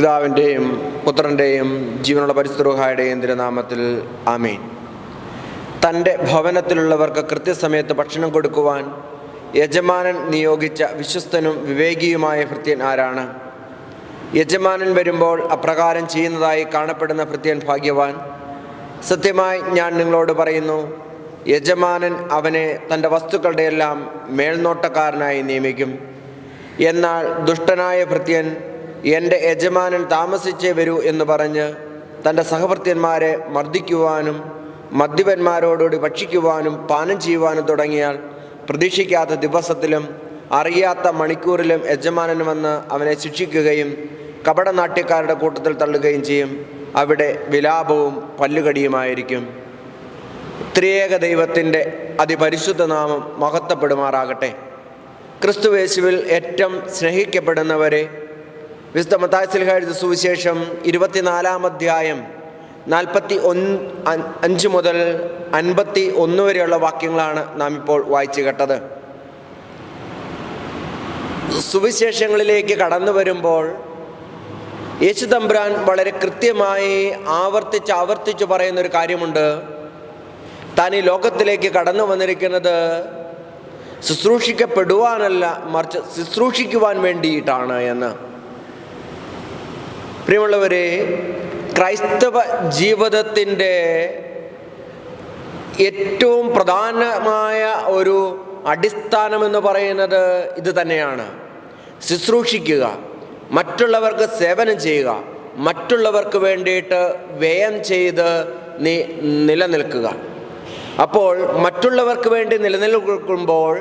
പിതാവിന്റെയും പുത്രന്റെയും ജീവനുള്ള പരിസ്ഥിതിഹായുടെയും തിരുനാമത്തിൽ ആമീൻ. തന്റെ ഭവനത്തിലുള്ളവർക്ക് കൃത്യസമയത്ത് ഭക്ഷണം കൊടുക്കുവാൻ യജമാനൻ നിയോഗിച്ച വിശ്വസ്തനും വിവേകിയുമായ ഭൃത്യൻ ആരാണ്? യജമാനൻ വരുമ്പോൾ അപ്രകാരം ചെയ്യുന്നതായി കാണപ്പെടുന്ന ഭൃത്യൻ ഭാഗ്യവാൻ. സത്യമായി ഞാൻ നിങ്ങളോട് പറയുന്നു യജമാനൻ അവനെ തന്റെ വസ്തുക്കളുടെ എല്ലാം മേൽനോട്ടക്കാരനായി നിയമിക്കും. എന്നാൽ ദുഷ്ടനായ ഭൃത്യൻ എന്റെ യജമാനൻ താമസിച്ചേ വരൂ എന്ന് പറഞ്ഞ് തന്റെ സഹവർത്തിയന്മാരെ മർദ്ദിക്കുവാനും മദ്യപന്മാരോടുകൂടി ഭക്ഷിക്കുവാനും പാനം ചെയ്യുവാനും തുടങ്ങിയാൽ പ്രതീക്ഷിക്കാത്ത ദിവസത്തിലും അറിയാത്ത മണിക്കൂറിലും യജമാനൻ വന്ന് അവനെ ശിക്ഷിക്കുകയും കപടനാട്യക്കാരുടെ കൂട്ടത്തിൽ തള്ളുകയും ചെയ്യും. അവിടെ വിലാപവും പല്ലുകടിയുമായിരിക്കും. ത്രിയേക ദൈവത്തിന്റെ അതിപരിശുദ്ധ നാമം മഹത്വപ്പെടുമാറാകട്ടെ. ക്രിസ്തുവേശുവിൽ ഏറ്റവും സ്നേഹിക്കപ്പെടുന്നവരെ വിശുദ്ധ മത്താസിൽഹ എഴുതിയ സുവിശേഷം ഇരുപത്തിനാലാം അധ്യായം നാൽപ്പത്തി ഒന്ന് അഞ്ച് മുതൽ അൻപത്തി ഒന്ന് വരെയുള്ള വാക്യങ്ങളാണ് നാം ഇപ്പോൾ വായിച്ചു കേട്ടത്. സുവിശേഷങ്ങളിലേക്ക് കടന്നു വരുമ്പോൾ യേശു തമ്പുരാൻ വളരെ കൃത്യമായി ആവർത്തിച്ച് ആവർത്തിച്ച് പറയുന്ന ഒരു കാര്യമുണ്ട്. താൻ ഈ ലോകത്തിലേക്ക് കടന്നു വന്നിരിക്കുന്നത് ശുശ്രൂഷിക്കപ്പെടുവാനല്ല മറിച്ച് ശുശ്രൂഷിക്കുവാൻ വേണ്ടിയിട്ടാണ് എന്ന്. പ്രിയമുള്ളവരെ ക്രൈസ്തവ ജീവിതത്തിന്റെ ഏറ്റവും പ്രധാനമായ ഒരു അടിസ്ഥാനമെന്ന് പറയുന്നത് ഇത് തന്നെയാണ്. ശുശ്രൂഷിക്കുക മറ്റുള്ളവർക്ക് സേവനം ചെയ്യുക മറ്റുള്ളവർക്ക് വേണ്ടിയിട്ട് വ്യയം ചെയ്ത് നീ നിലനിൽക്കുക. അപ്പോൾ മറ്റുള്ളവർക്ക് വേണ്ടി നിലനിൽക്കുമ്പോൾ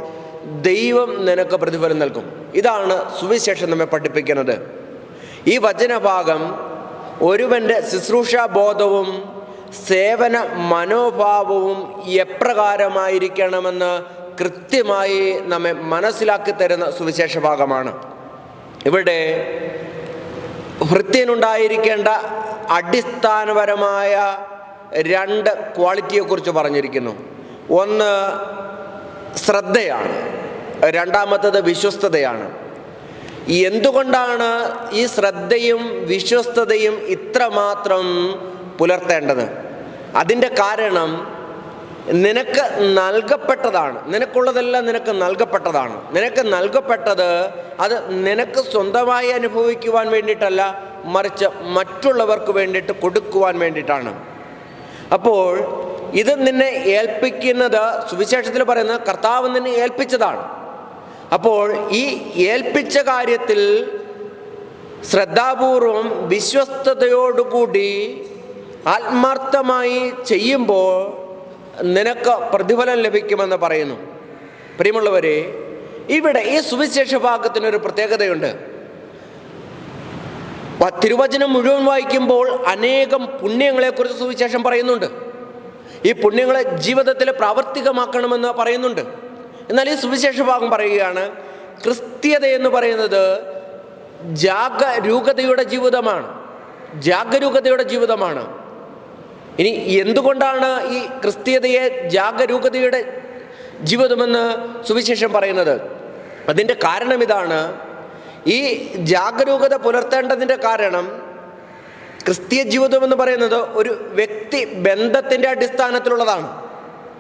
ദൈവം നിനക്ക് പ്രതിഫലം നൽകും. ഇതാണ് സുവിശേഷം നമ്മെ പഠിപ്പിക്കുന്നത്. ഈ വചനഭാഗം ഒരുവന്റെ ശുശ്രൂഷാബോധവും സേവന മനോഭാവവും എപ്രകാരമായിരിക്കണമെന്ന് കൃത്യമായി നമ്മെ മനസ്സിലാക്കി തരുന്ന സുവിശേഷ ഭാഗമാണ്. ഇവിടെ ഭൃത്യനുണ്ടായിരിക്കേണ്ട അടിസ്ഥാനപരമായ രണ്ട് ക്വാളിറ്റിയെക്കുറിച്ച് പറഞ്ഞിരിക്കുന്നു. ഒന്ന് ശ്രദ്ധയാണ് രണ്ടാമത്തത് വിശ്വസ്തതയാണ്. എന്തുകൊണ്ടാണ് ഈ ശ്രദ്ധയും വിശ്വസ്തതയും ഇത്രമാത്രം പുലർത്തേണ്ടത്? അതിന്റെ കാരണം നിനക്ക് നൽകപ്പെട്ടതാണ്. നിനക്കുള്ളതെല്ലാം നിനക്ക് നൽകപ്പെട്ടതാണ്. നിനക്ക് നൽകപ്പെട്ടത് അത് നിനക്ക് സ്വന്തമായി അനുഭവിക്കുവാൻ വേണ്ടിയിട്ടല്ല മറിച്ച് മറ്റുള്ളവർക്ക് വേണ്ടിയിട്ട് കൊടുക്കുവാൻ വേണ്ടിയിട്ടാണ്. അപ്പോൾ ഇത് നിന്നെ ഏൽപ്പിക്കുന്നത് സുവിശേഷത്തിൽ പറയുന്നത് കർത്താവ് നിന്നെ ഏൽപ്പിച്ചതാണ്. അപ്പോൾ ഈ ഏൽപ്പിച്ച കാര്യത്തിൽ ശ്രദ്ധാപൂർവം വിശ്വസ്തയോടുകൂടി ആത്മാർത്ഥമായി ചെയ്യുമ്പോൾ നിനക്ക് പ്രതിഫലം ലഭിക്കുമെന്ന് പറയുന്നു. പ്രിയമുള്ളവരെ ഇവിടെ ഈ സുവിശേഷ ഭാഗത്തിനൊരു പ്രത്യേകതയുണ്ട്. തിരുവചനം മുഴുവൻ വായിക്കുമ്പോൾ അനേകം പുണ്യങ്ങളെക്കുറിച്ച് സുവിശേഷം പറയുന്നുണ്ട്. ഈ പുണ്യങ്ങളെ ജീവിതത്തിൽ പ്രാവർത്തികമാക്കണമെന്ന് പറയുന്നുണ്ട്. എന്നാൽ ഈ സുവിശേഷ ഭാഗം പറയുകയാണ് ക്രിസ്ത്യത എന്ന് പറയുന്നത് ജാഗരൂകതയുടെ ജീവിതമാണ്. ജാഗരൂകതയുടെ ജീവിതമാണ്. ഇനി എന്തുകൊണ്ടാണ് ഈ ക്രിസ്തീയതയെ ജാഗരൂകതയുടെ ജീവിതമെന്ന് സുവിശേഷം പറയുന്നത്? അതിന്റെ കാരണം ഇതാണ് ഈ ജാഗരൂകത പുലർത്തേണ്ടതിന്റെ കാരണം ക്രിസ്തീയ ജീവിതം എന്ന് പറയുന്നത് ഒരു വ്യക്തി ബന്ധത്തിന്റെ അടിസ്ഥാനത്തിലുള്ളതാണ്.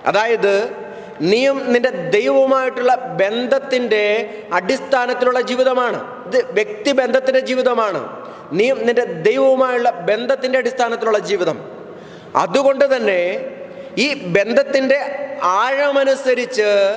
അതായത് നീയും നിന്റെ ദൈവവുമായിട്ടുള്ള ബന്ധത്തിന്റെ അടിസ്ഥാനത്തിലുള്ള ജീവിതമാണ്. ഇത് വ്യക്തിബന്ധത്തിന്റെ ജീവിതമാണ്. നീയും നിന്റെ ദൈവവുമായുള്ള ബന്ധത്തിന്റെ അടിസ്ഥാനത്തിലുള്ള ജീവിതം. അതുകൊണ്ട് തന്നെ ഈ ബന്ധത്തിന്റെ ആഴമനുസരിച്ച്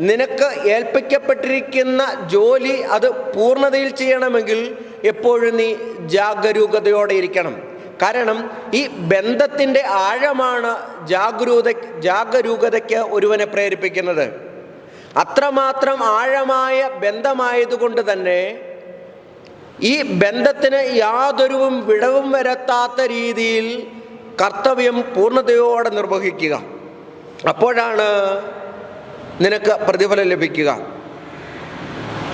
നിനക്ക് ഏൽപ്പിക്കപ്പെട്ടിരിക്കുന്ന ജോലി അത് പൂർണതയിൽ ചെയ്യണമെങ്കിൽ എപ്പോഴും നീ ജാഗരൂകതയോടെ ഇരിക്കണം. കാരണം ഈ ബന്ധത്തിന്റെ ആഴമാണ് ജാഗ്രൂത ജാഗരൂകതയ്ക്ക് ഒരുവനെ പ്രേരിപ്പിക്കുന്നത്. അത്രമാത്രം ആഴമായ ബന്ധമായതുകൊണ്ട് തന്നെ ഈ ബന്ധത്തിന് യാതൊരുവും വിടവും വരത്താത്ത രീതിയിൽ കർത്തവ്യം പൂർണതയോടെ നിർവഹിക്കുക. അപ്പോഴാണ് നിനക്ക് പ്രതിഫലം ലഭിക്കുക.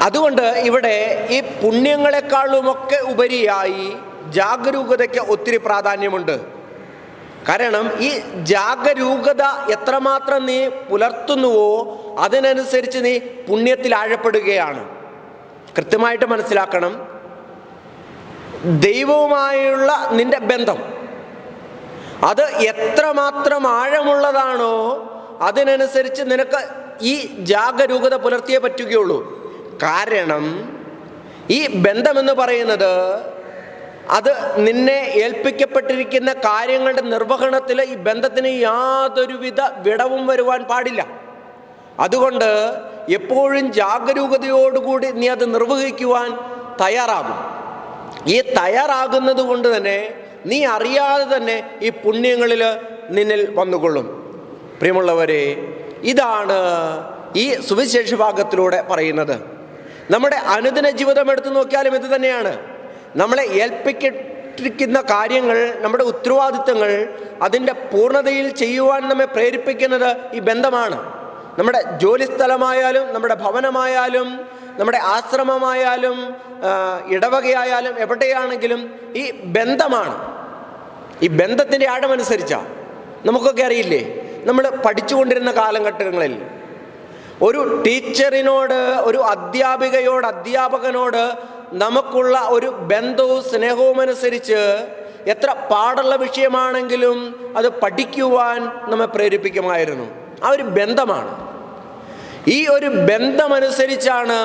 അതുകൊണ്ട് ഇവിടെ ഈ പുണ്യങ്ങളെക്കാളുമൊക്കെ ഉപരിയായി ജാഗരൂകതയ്ക്ക് ഒത്തിരി പ്രാധാന്യമുണ്ട്. കാരണം ഈ ജാഗരൂകത എത്രമാത്രം നീ പുലർത്തുന്നുവോ അതിനനുസരിച്ച് നീ പുണ്യത്തിൽ ആഴപ്പെടുകയാണ്. കൃത്യമായിട്ട് മനസ്സിലാക്കണം. ദൈവവുമായുള്ള നിന്റെ ബന്ധം. അത് എത്രമാത്രം ആഴമുള്ളതാണോ അതിനനുസരിച്ച് നിനക്ക് ഈ ജാഗരൂകത പുലർത്തിയേ പറ്റുകയുള്ളൂ. കാരണം ഈ ബന്ധമെന്ന് പറയുന്നത് അത് നിന്നെ ഏൽപ്പിക്കപ്പെട്ടിരിക്കുന്ന കാര്യങ്ങളുടെ നിർവഹണത്തിൽ ഈ ബന്ധത്തിന് യാതൊരുവിധ വിടവും വരുവാൻ പാടില്ല. അതുകൊണ്ട് എപ്പോഴും ജാഗരൂകതയോടുകൂടി നീ അത് നിർവഹിക്കുവാൻ തയ്യാറാകും. ഈ തയ്യാറാകുന്നത് കൊണ്ട് തന്നെ നീ അറിയാതെ തന്നെ ഈ പുണ്യങ്ങളിൽ നിന്നിൽ വന്നുകൊള്ളും. പ്രിയമുള്ളവരെ ഇതാണ് ഈ സുവിശേഷ ഭാഗത്തിലൂടെ പറയുന്നത്. നമ്മുടെ അനുദിന ജീവിതം എടുത്തു നോക്കിയാലും ഇത് തന്നെയാണ്. നമ്മളെ ഏൽപ്പിക്കുന്ന കാര്യങ്ങൾ നമ്മുടെ ഉത്തരവാദിത്തങ്ങൾ അതിന്റെ പൂർണതയിൽ ചെയ്യുവാൻ നമ്മെ പ്രേരിപ്പിക്കുന്നത് ഈ ബന്ധമാണ്. നമ്മുടെ ജോലിസ്ഥലമായാലും നമ്മുടെ ഭവനമായാലും നമ്മുടെ ആശ്രമമായാലും ഇടവകയായാലും എവിടെയാണെങ്കിലും ഈ ബന്ധമാണ്. ഈ ബന്ധത്തിന്റെ ആഴമനുസരിച്ചാണ് നമുക്കൊക്കെ അറിയില്ലേ? നമ്മൾ പഠിച്ചുകൊണ്ടിരുന്ന കാലഘട്ടങ്ങളിൽ ഒരു ടീച്ചറിനോട് ഒരു അധ്യാപികയോട് അധ്യാപകനോട് നമുക്കുള്ള ഒരു ബന്ധവും സ്നേഹവും അനുസരിച്ച് എത്ര പാടുള്ള വിഷയമാണെങ്കിലും അത് പഠിക്കുവാൻ നമ്മെ പ്രേരിപ്പിക്കുമായിരുന്നു. ആ ഒരു ബന്ധമാണ്. ഈ ഒരു ബന്ധമനുസരിച്ചാണ്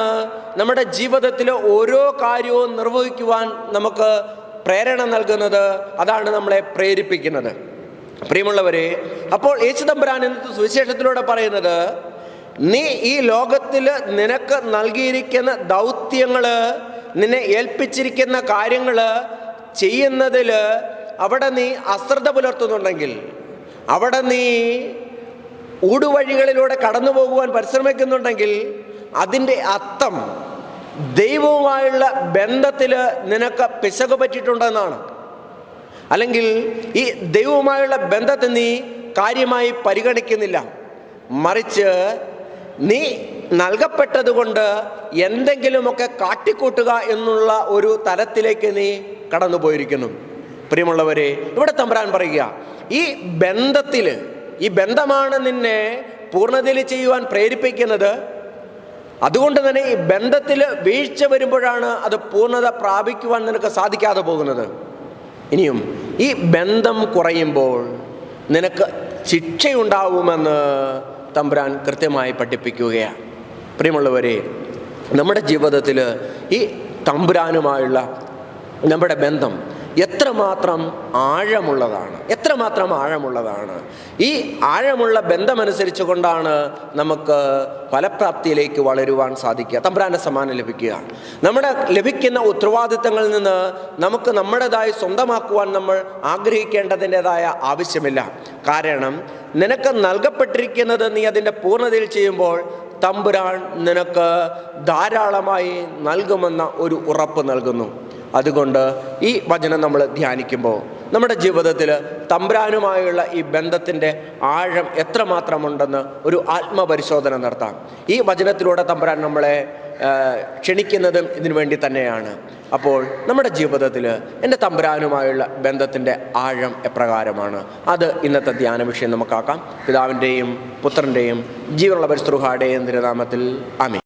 നമ്മുടെ ജീവിതത്തിലെ ഓരോ കാര്യവും നിർവഹിക്കുവാൻ നമുക്ക് പ്രേരണ നൽകുന്നത്. അതാണ് നമ്മളെ പ്രേരിപ്പിക്കുന്നത്. പ്രിയമുള്ളവരെ അപ്പോൾ യേശുദമ്പുരാൻ ഇന്നത്തെ സുവിശേഷത്തിലൂടെ പറയുന്നത് നീ ഈ ലോകത്തിൽ നിനക്ക് നൽകിയിരിക്കുന്ന ദൗത്യങ്ങൾ നിന്നെ ഏൽപ്പിച്ചിരിക്കുന്ന കാര്യങ്ങൾ ചെയ്യുന്നതിൽ അവിടെ നീ അശ്രദ്ധ പുലർത്തുന്നുണ്ടെങ്കിൽ അവിടെ നീ ഊടുവഴികളിലൂടെ കടന്നു പോകുവാൻ പരിശ്രമിക്കുന്നുണ്ടെങ്കിൽ അതിന്റെ അർത്ഥം ദൈവവുമായുള്ള ബന്ധത്തിൽ നിനക്ക് പിശക് പറ്റിയിട്ടുണ്ടെന്നാണ്. അല്ലെങ്കിൽ ഈ ദൈവവുമായുള്ള ബന്ധത്തെ നീ കാര്യമായി പരിഗണിക്കുന്നില്ല. മറിച്ച് നീ നൽകപ്പെട്ടതുകൊണ്ട് എന്തെങ്കിലുമൊക്കെ കാട്ടിക്കൂട്ടുക എന്നുള്ള ഒരു തലത്തിലേക്ക് നീ കടന്നു പോയിരിക്കുന്നു പ്രിയമുള്ളവരെ ഇവിടെ തമ്പുരാൻ പറയുക ഈ ബന്ധത്തിൽ ഈ ബന്ധമാണ് നിന്നെ പൂർണതയിൽ ചെയ്യുവാൻ പ്രേരിപ്പിക്കുന്നത്. അതുകൊണ്ട് തന്നെ ഈ ബന്ധത്തിൽ വീഴ്ച വരുമ്പോഴാണ് അത് പൂർണത പ്രാപിക്കുവാൻ നിനക്ക് സാധിക്കാതെ പോകുന്നത്. ഇനിയും ഈ ബന്ധം കുറയുമ്പോൾ നിനക്ക് ശിക്ഷയുണ്ടാവുമെന്ന് തമ്പുരാൻ കൃത്യമായി പഠിപ്പിക്കുകയാണ്. പ്രിയമുള്ളവരെ നമ്മുടെ ജീവിതത്തിൽ ഈ തമ്പുരാനുമായുള്ള നമ്മുടെ ബന്ധം എത്രമാത്രം ആഴമുള്ളതാണ് എത്രമാത്രം ആഴമുള്ളതാണ്. ഈ ആഴമുള്ള ബന്ധമനുസരിച്ച് കൊണ്ടാണ് നമുക്ക് ഫലപ്രാപ്തിയിലേക്ക് വളരുവാൻ സാധിക്കുക. തമ്പ്രാന്റെ സമ്മാനം ലഭിക്കുക. നമ്മുടെ ലഭിക്കുന്ന ഉത്തരവാദിത്തങ്ങളിൽ നിന്ന് നമുക്ക് നമ്മുടേതായി സ്വന്തമാക്കുവാൻ നമ്മൾ ആഗ്രഹിക്കേണ്ടതിന്റെതായ ആവശ്യമില്ല. കാരണം നിനക്ക് നൽകപ്പെട്ടിരിക്കുന്നത് നീ അതിന്റെ പൂർണതയിൽ ചെയ്യുമ്പോൾ തമ്പുരാൻ നിനക്ക് ധാരാളമായി നൽകുമെന്ന ഒരു ഉറപ്പ് നൽകുന്നു. അതുകൊണ്ട് ഈ വചനം നമ്മൾ ധ്യാനിക്കുമ്പോൾ നമ്മുടെ ജീവിതത്തിൽ തമ്പ്രാനുമായുള്ള ഈ ബന്ധത്തിന്റെ ആഴം എത്രമാത്രമുണ്ടെന്ന് ഒരു ആത്മപരിശോധന നടത്താം. ഈ വചനത്തിലൂടെ തമ്പ്രാൻ നമ്മളെ ക്ഷണിക്കുന്നതും ഇതിനു വേണ്ടി തന്നെയാണ്. അപ്പോൾ നമ്മുടെ ജീവിതത്തിൽ എന്റെ തമ്പുരാനുമായുള്ള ബന്ധത്തിന്റെ ആഴം എപ്രകാരമാണ്? അത് ഇന്നത്തെ ധ്യാന വിഷയം നമുക്കാക്കാം പിതാവിന്റെയും പുത്രന്റെയും ജീവനുള്ള പരിസ്തൃഹാടേയും തിരുനാമത്തിൽ അമീൻ